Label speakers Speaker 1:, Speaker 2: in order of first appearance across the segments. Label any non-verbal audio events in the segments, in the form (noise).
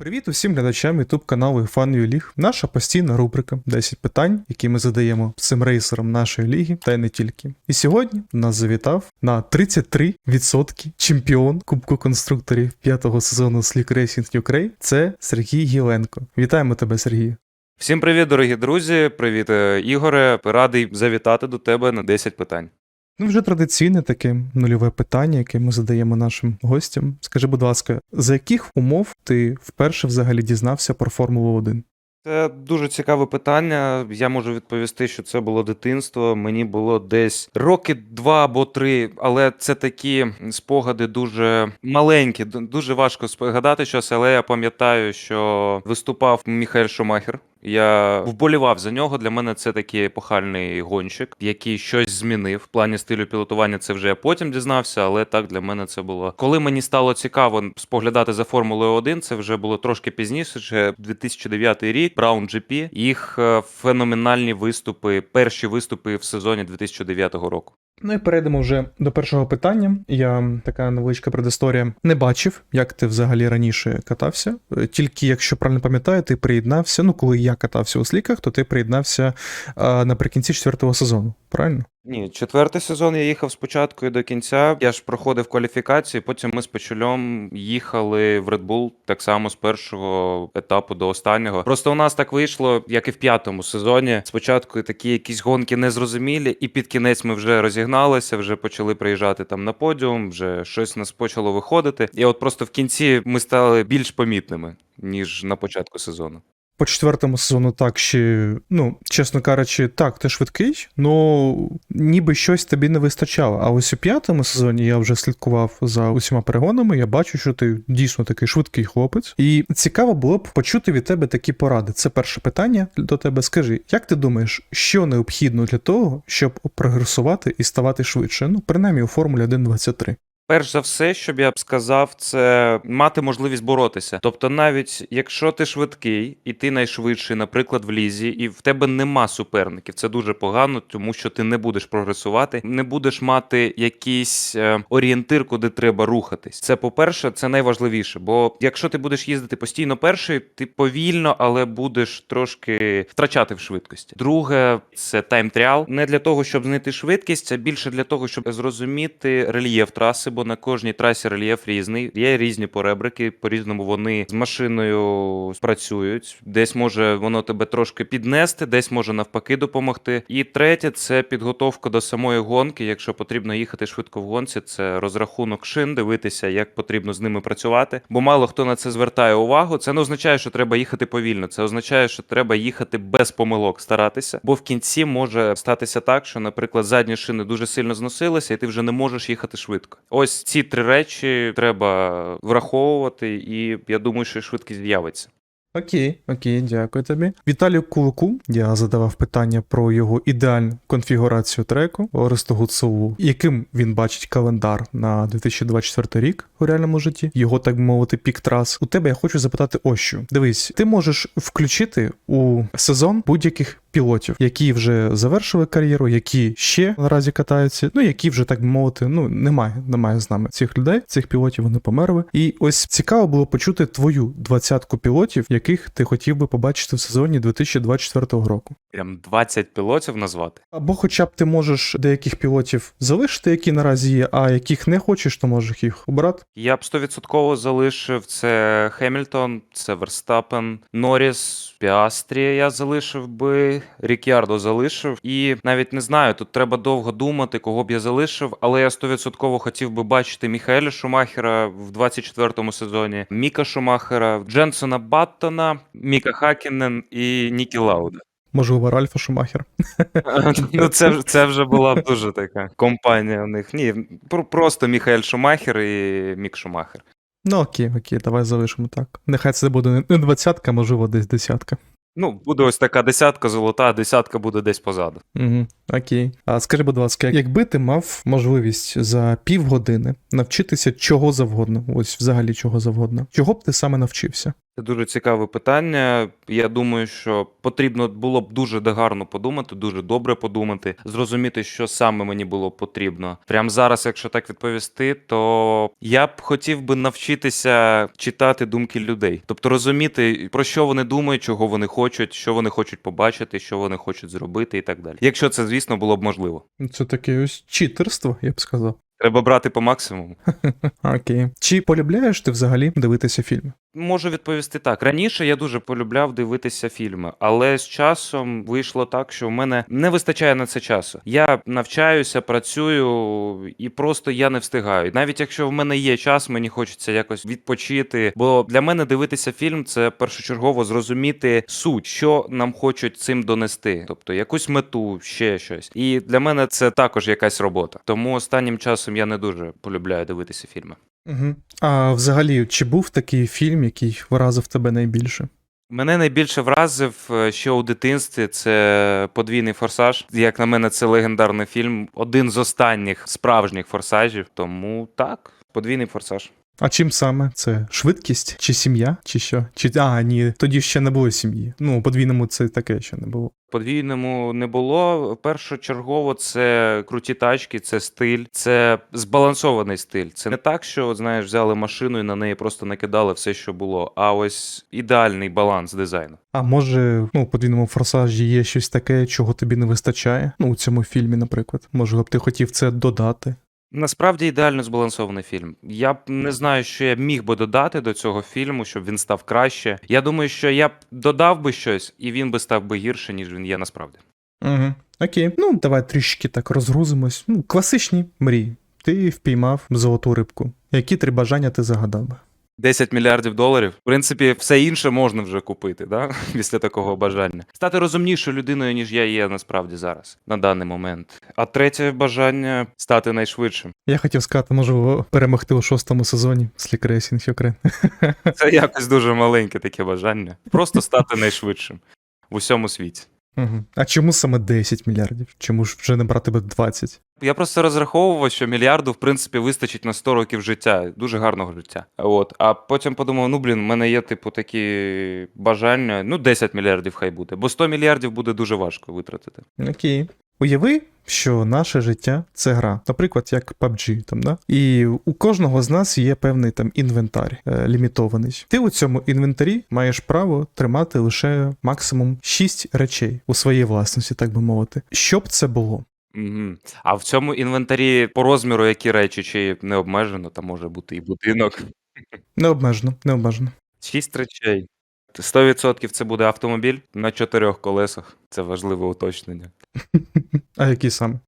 Speaker 1: Привіт усім глядачам YouTube каналу Фан Ліг. Наша постійна рубрика 10 питань, які ми задаємо цим рейсерам нашої ліги, та й не тільки. І сьогодні нас завітав на 33% чемпіон Кубку конструкторів п'ятого сезону Slick Racing Ukraine. Це Сергій Гіленко. Вітаємо тебе, Сергій.
Speaker 2: Всім привіт, дорогі друзі. Привіт, е, Ігоре. Радий завітати до тебе на 10 питань.
Speaker 1: Ну, вже традиційне таке нульове питання, яке ми задаємо нашим гостям. Скажи, будь ласка, за яких умов ти вперше взагалі дізнався про Формулу 1?
Speaker 2: Це дуже цікаве питання. Я можу відповісти, що це було дитинство. Мені було десь роки два або три, але це такі спогади дуже маленькі. Дуже важко спогадати щось, але я пам'ятаю, що виступав Міхаель Шумахер. Я вболівав за нього. Для мене це такий епохальний гонщик, який щось змінив. В плані стилю пілотування це вже я потім дізнався, але так для мене це було. Коли мені стало цікаво споглядати за Формулою 1, це вже було трошки пізніше, ще 2009 рік, Brown GP. Їх е, феноменальні виступи, перші виступи в сезоні 2009 року.
Speaker 1: Ну і перейдемо вже до першого питання. Я така невеличка предісторія. Не бачив, як ти взагалі раніше катався. Е, Тільки, якщо правильно пам'ятаю, ти приєднався. Ну, коли я катався у сліках, то ти приєднався а, наприкінці четвертого сезону. Правильно?
Speaker 2: Ні, четвертий сезон я їхав спочатку і до кінця. Я ж проходив кваліфікації. Потім ми з Печульом їхали в Red Bull так само з першого етапу до останнього. Просто у нас так вийшло, як і в п'ятому сезоні. Спочатку такі якісь гонки незрозумілі, і під кінець ми вже розігналися, вже почали приїжджати там на подіум, вже щось нас почало виходити. І от просто в кінці ми стали більш помітними ніж на початку сезону.
Speaker 1: По четвертому сезону так ще, ну, чесно кажучи, так, ти швидкий, ну ніби щось тобі не вистачало. А ось у п'ятому сезоні я вже слідкував за усіма перегонами. Я бачу, що ти дійсно такий швидкий хлопець. І цікаво було б почути від тебе такі поради. Це перше питання до тебе. Скажи, як ти думаєш, що необхідно для того, щоб прогресувати і ставати швидше? Ну, принаймні у Формулі 1.23.
Speaker 2: Перш за все, щоб я б сказав, це мати можливість боротися. Тобто, навіть якщо ти швидкий і ти найшвидший, наприклад, в лізі, і в тебе нема суперників, це дуже погано, тому що ти не будеш прогресувати, не будеш мати якийсь е, орієнтир, куди треба рухатись. Це по-перше, це найважливіше. Бо якщо ти будеш їздити постійно перший, ти повільно, але будеш трошки втрачати в швидкості. Друге, це тайм-тріал. Не для того, щоб знайти швидкість, а більше для того, щоб зрозуміти рельєф траси, бо на кожній трасі рельєф різний. Є різні поребрики, по-різному вони з машиною працюють. Десь може воно тебе трошки піднести, десь може навпаки допомогти. І третє це підготовка до самої гонки. Якщо потрібно їхати швидко в гонці, це розрахунок шин, дивитися, як потрібно з ними працювати. Бо мало хто на це звертає увагу. Це не означає, що треба їхати повільно. Це означає, що треба їхати без помилок, старатися. Бо в кінці може статися так, що, наприклад, задні шини дуже сильно зносилися, і ти вже не можеш їхати швидко. Ось ці три речі треба враховувати, і я думаю, що швидкість з'явиться.
Speaker 1: Окей, окей, дякую тобі. Віталію Кулику я задавав питання про його ідеальну конфігурацію треку Оресту Гуцову, яким він бачить календар на 2024 рік у реальному житті, його так би мовити, пік трас. У тебе я хочу запитати ось що. Дивись, ти можеш включити у сезон будь-яких пілотів, які вже завершили кар'єру, які ще наразі катаються, ну які вже так би мовити, ну немає, немає з нами цих людей, цих пілотів вони померли. І ось цікаво було почути твою двадцятку пілотів, яких ти хотів би побачити в сезоні 2024 року.
Speaker 2: Прям 20 пілотів назвати.
Speaker 1: Або хоча б ти можеш деяких пілотів залишити, які наразі є, а яких не хочеш, то можеш їх обрати.
Speaker 2: Я б стовідсотково залишив це Хемільтон, це Верстапен, Норріс, Піастрі. Я залишив би, Рікярдо залишив. І навіть не знаю, тут треба довго думати, кого б я залишив, але я стовідсотково хотів би бачити Міхаеля Шумахера в 24-му сезоні, Міка Шумахера, Дженсона Баттона, Міка Хакінен і Нікі Лауда.
Speaker 1: Можливо, Ральфа Шумахер. (laughs)
Speaker 2: Ну, це, це вже була б дуже така компанія у них. Ні, просто Міхаель Шумахер і Мік Шумахер.
Speaker 1: Ну окей, окей, давай залишимо так. Нехай це буде не двадцятка, можливо, десь десятка.
Speaker 2: Ну, буде ось така десятка золота, а десятка буде десь позаду.
Speaker 1: Угу, окей. А скажи, будь ласка, якби ти мав можливість за півгодини навчитися чого завгодно, ось взагалі чого завгодно, чого б ти саме навчився?
Speaker 2: Це дуже цікаве питання. Я думаю, що потрібно було б дуже гарно подумати, дуже добре подумати, зрозуміти, що саме мені було потрібно. Прямо зараз, якщо так відповісти, то я б хотів би навчитися читати думки людей, тобто розуміти, про що вони думають, чого вони хочуть, що вони хочуть побачити, що вони хочуть зробити, і так далі. Якщо це, звісно, було б можливо.
Speaker 1: Це таке ось читерство, я б сказав.
Speaker 2: Треба брати по максимуму. (laughs)
Speaker 1: Окей. Чи полюбляєш ти взагалі дивитися фільми?
Speaker 2: Можу відповісти так. Раніше я дуже полюбляв дивитися фільми, але з часом вийшло так, що в мене не вистачає на це часу. Я навчаюся, працюю і просто я не встигаю. Навіть якщо в мене є час, мені хочеться якось відпочити. Бо для мене дивитися фільм це першочергово зрозуміти суть, що нам хочуть цим донести, тобто якусь мету, ще щось. І для мене це також якась робота. Тому останнім часом я не дуже полюбляю дивитися фільми.
Speaker 1: Угу. А взагалі, чи був такий фільм, який вразив тебе найбільше?
Speaker 2: Мене найбільше вразив що ще у дитинстві це подвійний форсаж. Як на мене, це легендарний фільм, один з останніх справжніх форсажів. Тому так, подвійний форсаж.
Speaker 1: А чим саме? Це швидкість, чи сім'я, чи що? Чи а, ні, тоді ще не було сім'ї. Ну, подвійному це таке ще не було.
Speaker 2: Подвійному не було. Першочергово це круті тачки, це стиль, це збалансований стиль. Це не так, що знаєш, взяли машину і на неї просто накидали все, що було. А ось ідеальний баланс дизайну.
Speaker 1: А може, ну, у подвійному форсажі є щось таке, чого тобі не вистачає? Ну, у цьому фільмі, наприклад. Може, б ти хотів це додати?
Speaker 2: Насправді ідеально збалансований фільм. Я б не знаю, що я міг би додати до цього фільму, щоб він став краще. Я думаю, що я б додав би щось, і він би став би гірше, ніж він є насправді.
Speaker 1: Угу. Окей. Ну, давай трішки так розгрузимось. Ну, класичні мрії. Ти впіймав золоту рибку. Які три бажання ти загадав би?
Speaker 2: 10 мільярдів доларів. В принципі, все інше можна вже купити, да? (laughs) після такого бажання. Стати розумнішою людиною, ніж я є насправді зараз, на даний момент. А третє бажання стати найшвидшим.
Speaker 1: Я хотів сказати, можу перемогти у шостому сезоні Slick Racing Ukraine.
Speaker 2: Це (laughs) якось дуже маленьке таке бажання. Просто стати найшвидшим в усьому світі.
Speaker 1: Угу. А чому саме 10 мільярдів? Чому ж вже не брати би 20?
Speaker 2: Я просто розраховував, що мільярду, в принципі, вистачить на 100 років життя, дуже гарного життя. От. А потім подумав: ну блін, в мене є, типу, такі бажання. Ну, 10 мільярдів хай буде, бо 100 мільярдів буде дуже важко витратити.
Speaker 1: Окей. Уяви, що наше життя це гра, наприклад, як PUBG, там, да? І у кожного з нас є певний там інвентар е, лімітований. Ти у цьому інвентарі маєш право тримати лише максимум 6 речей у своїй власності, так би мовити. Що б це було?
Speaker 2: Угу. А в цьому інвентарі по розміру які речі, чи не обмежено, там може бути і будинок.
Speaker 1: Необмежено, необмежено.
Speaker 2: Шість речей. 100% це буде автомобіль на чотирьох колесах. Це важливе уточнення. (laughs)
Speaker 1: А які саме?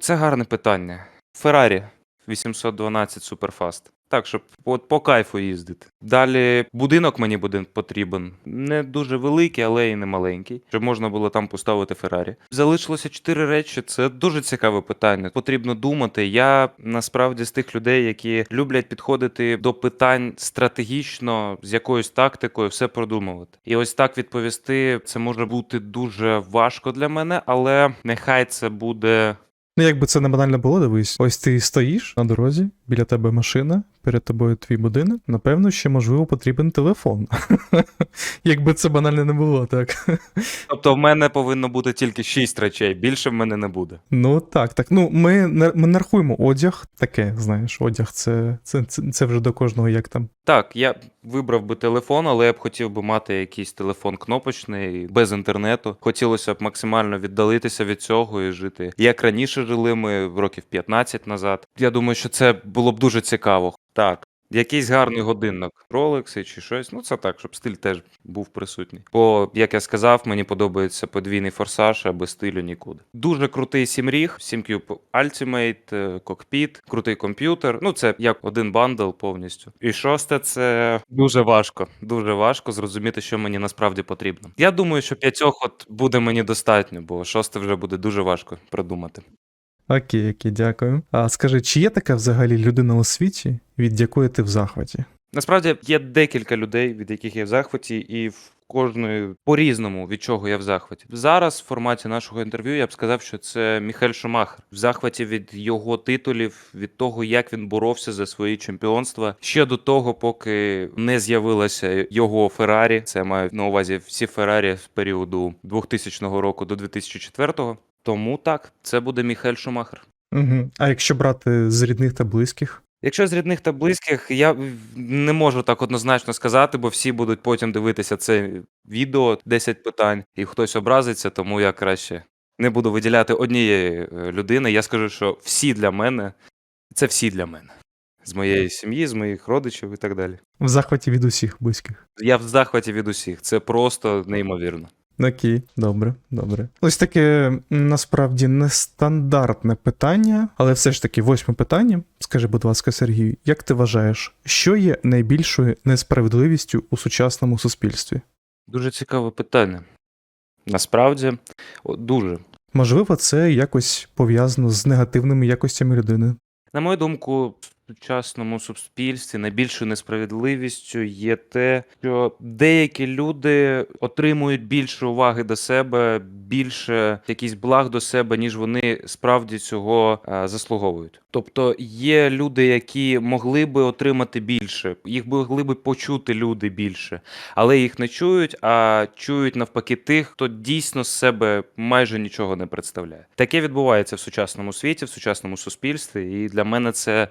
Speaker 2: Це гарне питання. Феррарі 812 Superfast. Так, щоб от по кайфу їздити. Далі будинок мені буде потрібен. Не дуже великий, але і не маленький, щоб можна було там поставити Феррарі. Залишилося чотири речі. Це дуже цікаве питання. Потрібно думати. Я насправді з тих людей, які люблять підходити до питань стратегічно, з якоюсь тактикою, все продумувати. І ось так відповісти, це може бути дуже важко для мене, але нехай це буде
Speaker 1: Ну, якби це не банально було, дивись, ось ти стоїш на дорозі, біля тебе машина, перед тобою твій будинок. Напевно, ще можливо потрібен телефон. (laughs) Якби це банально не було, так.
Speaker 2: Тобто в мене повинно бути тільки 6 речей, більше в мене не буде.
Speaker 1: Ну так, так. Ну, ми ми не рахуємо одяг, таке, знаєш, одяг це, це, це, це вже до кожного як там.
Speaker 2: Так, я вибрав би телефон, але я б хотів би мати якийсь телефон кнопочний, без інтернету. Хотілося б максимально віддалитися від цього і жити. Як раніше жили ми років 15 назад. Я думаю, що це було б дуже цікаво. Так. Якийсь гарний годинник, Rolex чи щось. Ну, це так, щоб стиль теж був присутній. Бо, як я сказав, мені подобається подвійний форсаж, а без стилю нікуди. Дуже крутий сімріг, SimCube Ultimate, е, кокпіт, крутий комп'ютер. Ну, це як один бандл повністю. І шосте, це дуже важко. Дуже важко зрозуміти, що мені насправді потрібно. Я думаю, що п'ятьох от буде мені достатньо, бо шосте вже буде дуже важко придумати.
Speaker 1: Окей, окей, дякую. А скажи, чи є така взагалі людина у світі, від якої ти в захваті?
Speaker 2: Насправді є декілька людей, від яких я в захваті, і в кожної по-різному, від чого я в захваті. Зараз в форматі нашого інтерв'ю я б сказав, що це Міхель Шумахер. В захваті від його титулів, від того, як він боровся за свої чемпіонства. Ще до того, поки не з'явилося його Феррарі. Це маю на увазі всі Феррарі з періоду 2000 року до 2004. Тому так, це буде Міхель Шумахер.
Speaker 1: Угу. А якщо брати з рідних та близьких?
Speaker 2: Якщо з рідних та близьких, я не можу так однозначно сказати, бо всі будуть потім дивитися це відео 10 питань, і хтось образиться, тому я краще не буду виділяти однієї е, людини. Я скажу, що всі для мене це всі для мене. З моєї сім'ї, з моїх родичів і так далі.
Speaker 1: В захваті від усіх близьких.
Speaker 2: Я в захваті від усіх. Це просто неймовірно.
Speaker 1: Окей, добре, добре. Ось таке насправді нестандартне питання, але все ж таки восьме питання. Скажи, будь ласка, Сергій, як ти вважаєш, що є найбільшою несправедливістю у сучасному суспільстві?
Speaker 2: Дуже цікаве питання. Насправді, о, дуже.
Speaker 1: Можливо, це якось пов'язано з негативними якостями людини.
Speaker 2: На мою думку, сучасному суспільстві найбільшою несправедливістю є те, що деякі люди отримують більше уваги до себе, більше якісь благ до себе, ніж вони справді цього е, заслуговують. Тобто є люди, які могли би отримати більше, їх могли би почути люди більше, але їх не чують, а чують навпаки тих, хто дійсно з себе майже нічого не представляє. Таке відбувається в сучасному світі, в сучасному суспільстві, і для мене це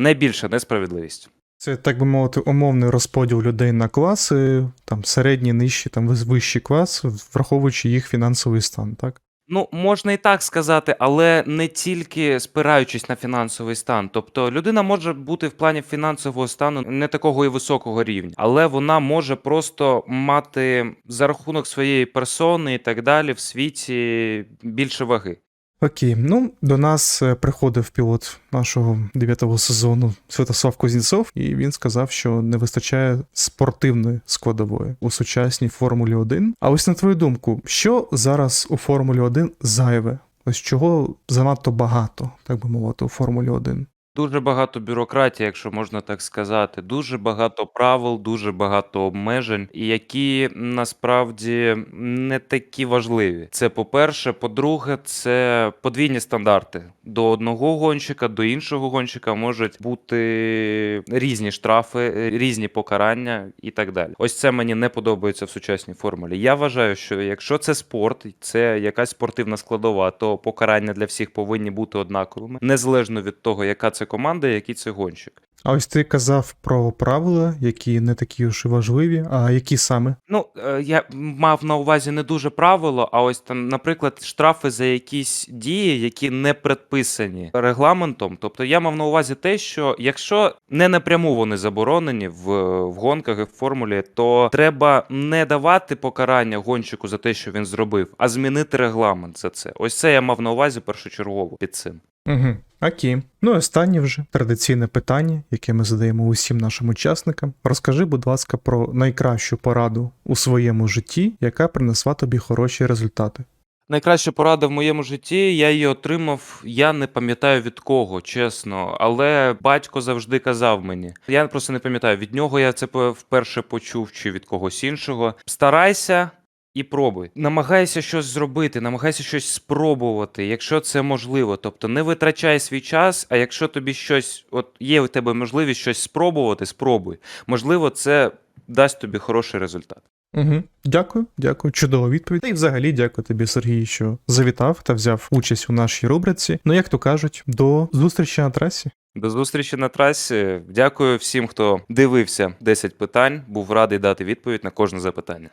Speaker 2: найбільша несправедливість.
Speaker 1: Це, так би мовити, умовний розподіл людей на класи, там середній, нижчий, там вищий клас, враховуючи їх фінансовий стан, так?
Speaker 2: Ну, можна і так сказати, але не тільки спираючись на фінансовий стан. Тобто людина може бути в плані фінансового стану не такого і високого рівня, але вона може просто мати за рахунок своєї персони і так далі в світі більше ваги.
Speaker 1: Окей, ну до нас е, приходив пілот нашого дев'ятого сезону Святослав Кузнєцов, і він сказав, що не вистачає спортивної складової у сучасній Формулі 1. А ось на твою думку, що зараз у Формулі 1 зайве? Ось чого занадто багато, так би мовити, у Формулі 1?
Speaker 2: Дуже багато бюрократії, якщо можна так сказати, дуже багато правил, дуже багато обмежень, і які насправді не такі важливі. Це по-перше. По-друге, це подвійні стандарти. До одного гонщика, до іншого гонщика можуть бути різні штрафи, різні покарання і так далі. Ось це мені не подобається в сучасній формулі. Я вважаю, що якщо це спорт, це якась спортивна складова, то покарання для всіх повинні бути однаковими, незалежно від того, яка це команда, який це гонщик.
Speaker 1: А ось ти казав про правила, які не такі уж і важливі, а які саме?
Speaker 2: Ну, е, я мав на увазі не дуже правило, а ось там, наприклад, штрафи за якісь дії, які не предписані регламентом. Тобто я мав на увазі те, що якщо не напряму вони заборонені в, в гонках і в формулі, то треба не давати покарання гонщику за те, що він зробив, а змінити регламент за це. Ось це я мав на увазі першочергово під цим.
Speaker 1: Угу. Окей. Ну і останнє вже традиційне питання, яке ми задаємо усім нашим учасникам. Розкажи, будь ласка, про найкращу пораду у своєму житті, яка принесла тобі хороші результати.
Speaker 2: Найкраща порада в моєму житті, я її отримав, я не пам'ятаю від кого, чесно. Але батько завжди казав мені. Я просто не пам'ятаю, від нього я це вперше почув чи від когось іншого. Старайся. І пробуй. Намагайся щось зробити, намагайся щось спробувати, якщо це можливо. Тобто не витрачай свій час, а якщо тобі щось, от є у тебе можливість щось спробувати, спробуй. Можливо, це дасть тобі хороший результат.
Speaker 1: Угу. Дякую, дякую. Чудова відповідь. І взагалі дякую тобі, Сергій, що завітав та взяв участь у нашій рубриці. Ну, як то кажуть, до зустрічі на трасі.
Speaker 2: До зустрічі на трасі. Дякую всім, хто дивився 10 питань. Був радий дати відповідь на кожне запитання.